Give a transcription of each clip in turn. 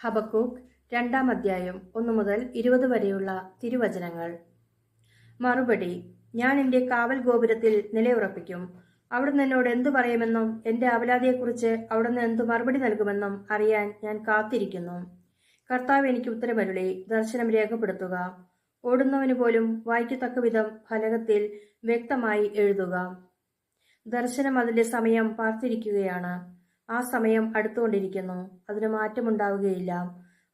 Habakkuk രണ്ടാം അധ്യായം ഒന്നു മുതൽ ഇരുപത് വരെയുള്ള തിരുവചനങ്ങൾ. മറുപടി ഞാൻ എന്റെ കാവൽ ഗോപുരത്തിൽ നിലയുറപ്പിക്കും. അവിടുന്ന് എന്നോട് എന്തു പറയുമെന്നും എന്റെ അവലാതിയെക്കുറിച്ച് അവിടുന്ന് എന്തു മറുപടി നൽകുമെന്നും അറിയാൻ ഞാൻ കാത്തിരിക്കുന്നു. കർത്താവ് എനിക്ക് ഉത്തരമരുളി ദർശനം രേഖപ്പെടുത്തുക. ഓടുന്നവന് പോലും വായിക്കത്തക്ക വിധം ഫലകത്തിൽ വ്യക്തമായി എഴുതുക. ദർശനം അതിന്റെ സമയം പാർത്തിരിക്കുകയാണ്. ആ സമയം അടുത്തുകൊണ്ടിരിക്കുന്നു. അതിന് മാറ്റമുണ്ടാവുകയില്ല.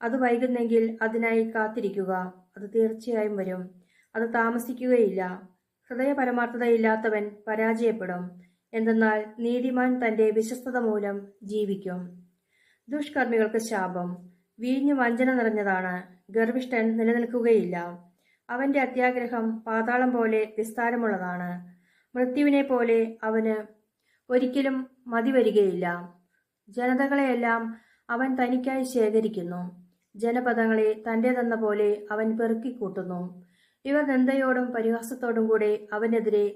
അത് വൈകുന്നെങ്കിൽ അതിനായി കാത്തിരിക്കുക. അത് തീർച്ചയായും വരും. അത് താമസിക്കുകയില്ല. ഹൃദയപരമാർത്ഥതയില്ലാത്തവൻ പരാജയപ്പെടും. എന്തെന്നാൽ നീതിമാൻ തന്റെ വിശ്വസ്തത മൂലം ജീവിക്കും. ദുഷ്കർമ്മികൾക്ക് ശാപം. വീഞ്ഞു വഞ്ചന നിറഞ്ഞതാണ്. ഗർഭിഷ്ഠൻ നിലനിൽക്കുകയില്ല. അവന്റെ അത്യാഗ്രഹം പാതാളം പോലെ വിസ്താരമുള്ളതാണ്. മൃത്യുവിനെ പോലെ അവന് ഒരിക്കലും മതിവരികയില്ല. ജനതകളെയെല്ലാം അവൻ തനിക്കായി ശേഖരിക്കുന്നു. ജനപദങ്ങളെ തന്റെതെന്ന പോലെ അവൻ പെറുക്കിക്കൂട്ടുന്നു ഇവർ നിന്ദയോടും പരിഹാസത്തോടും കൂടെ അവനെതിരെ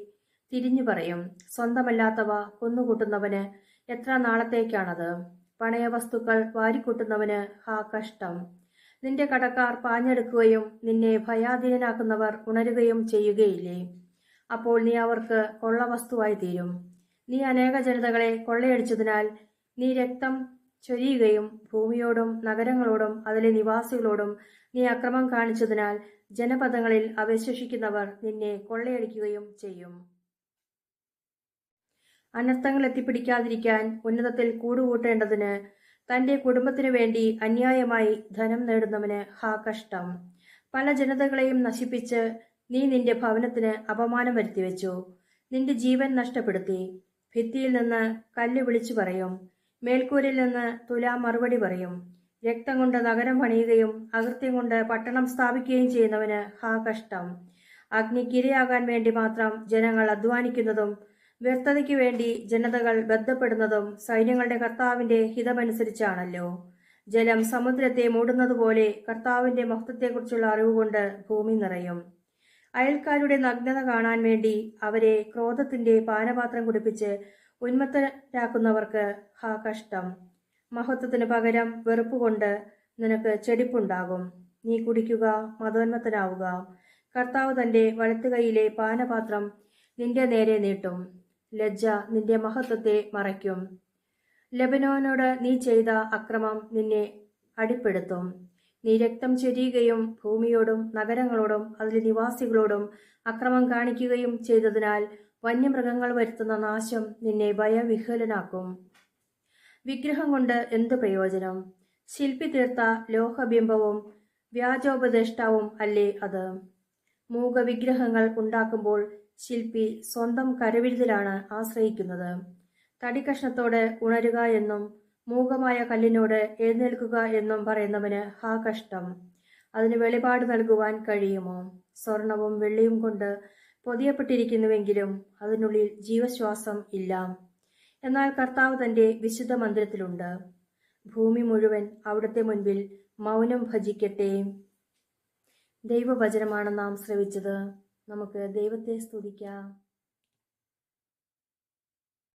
തിരിഞ്ഞു പറയും. സ്വന്തമല്ലാത്തവ കൊന്നുകൂട്ടുന്നവന് എത്ര നാളത്തേക്കാണത്? പണയ വസ്തുക്കൾ വാരിക്കൂട്ടുന്നവന് ഹാ കഷ്ടം. നിന്റെ കടക്കാർ പാഞ്ഞെടുക്കുകയും നിന്നെ ഭയാധീനനാക്കുന്നവർ ഉണരുകയും ചെയ്യുകയില്ലേ? അപ്പോൾ നീ അവർക്ക് കൊള്ള വസ്തുവായി തീരും. നീ അനേക ജനതകളെ കൊള്ളയടിച്ചതിനാൽ നീ രക്തം ചൊരിയുകയും ഭൂമിയോടും നഗരങ്ങളോടും അതിലെ നിവാസികളോടും നീ അക്രമം കാണിച്ചതിനാൽ ജനപദങ്ങളിൽ അവശേഷിക്കുന്നവർ നിന്നെ കൊള്ളയടിക്കുകയും ചെയ്യും. അനർത്ഥങ്ങൾ എത്തിപ്പിടിക്കാതിരിക്കാൻ ഉന്നതത്തിൽ കൂടുകൂട്ടേണ്ടതിന് തന്റെ കുടുംബത്തിനു വേണ്ടി അന്യായമായി ധനം നേടുന്നവന് ഹാ കഷ്ടം. പല ജനതകളെയും നശിപ്പിച്ച് നീ നിന്റെ ഭവനത്തിന് അപമാനം വരുത്തിവെച്ചു. നിന്റെ ജീവൻ നഷ്ടപ്പെടുത്തി. ഭിത്തിയിൽ നിന്ന് കല്ല് വിളിച്ചു പറയും. മേൽക്കൂരിൽ നിന്ന് തുലാ മറുപടി പറയും. രക്തം കൊണ്ട് നഗരം പണിയുകയും അകൃത്യം കൊണ്ട് പട്ടണം സ്ഥാപിക്കുകയും ചെയ്യുന്നവന് ഹാ കഷ്ടം. അഗ്നിക്കിരയാകാൻ വേണ്ടി മാത്രം ജനങ്ങൾ അധ്വാനിക്കുന്നതും വ്യർത്ഥതയ്ക്ക് വേണ്ടി ജനതകൾ ബന്ധപ്പെടുന്നതും സൈന്യങ്ങളുടെ കർത്താവിന്റെ ഹിതമനുസരിച്ചാണല്ലോ. ജലം സമുദ്രത്തെ മൂടുന്നതുപോലെ കർത്താവിന്റെ മഹത്വത്തെക്കുറിച്ചുള്ള അറിവുകൊണ്ട് ഭൂമി നിറയും. അയൽക്കാരുടെ നഗ്നത കാണാൻ വേണ്ടി അവരെ ക്രോധത്തിന്റെ പാനപാത്രം കുടിപ്പിച്ച് ഉന്മത്തരാക്കുന്നവർക്ക് ഹാ കഷ്ടം. മഹത്വത്തിന് പകരം വെറുപ്പുകൊണ്ട് നിനക്ക് ചെടിപ്പുണ്ടാകും. നീ കുടിക്കുക മതോന്മത്തനാവുക. കർത്താവ് തന്റെ വലത്തുകൈയിലെ പാനപാത്രം നിന്റെ നേരെ നീട്ടും. ലജ്ജ നിന്റെ മഹത്വത്തെ മറയ്ക്കും. ലബനോനോട് നീ ചെയ്ത അക്രമം നിന്നെ അടിപ്പെടുത്തും. നീ രക്തം ചൊരിയുകയും ഭൂമിയോടും നഗരങ്ങളോടും അതിലെ നിവാസികളോടും അക്രമം കാണിക്കുകയും ചെയ്തതിനാൽ വന്യമൃഗങ്ങൾ വരുത്തുന്ന നാശം നിന്നെ ഭയവിഹ്വലനാക്കും. വിഗ്രഹം കൊണ്ട് എന്ത് പ്രയോജനം? ശില്പി തീർത്ത ലോഹബിംബവും വ്യാജോപദേഷ്ടാവും അല്ലേ അത്? മൂകവിഗ്രഹങ്ങൾ ഉണ്ടാക്കുമ്പോൾ ശില്പി സ്വന്തം കരവിരുതിലാണ് ആശ്രയിക്കുന്നത്. തടിക്കഷ്ണത്തോട് ഉണരുക എന്നും മൂകമായ കല്ലിനോട് എഴുന്നേൽക്കുക എന്നും പറയുന്നവന് ഹാ കഷ്ടം. അതിന് വെളിപാട് നൽകുവാൻ കഴിയുമോ? സ്വർണവും വെള്ളിയും കൊണ്ട് പൊതിയപ്പെട്ടിരിക്കുന്നുവെങ്കിലും അതിനുള്ളിൽ ജീവശ്വാസം ഇല്ല. എന്നാൽ കർത്താവ് തന്റെ വിശുദ്ധ മന്ദിരത്തിലുണ്ട്. ഭൂമി മുഴുവൻ അവിടുത്തെ മുൻപിൽ മൗനം ഭജിക്കട്ടെ. ദൈവവചനമാണ് നാം ശ്രവിച്ചത്. നമുക്ക് ദൈവത്തെ സ്തുതിക്കാം.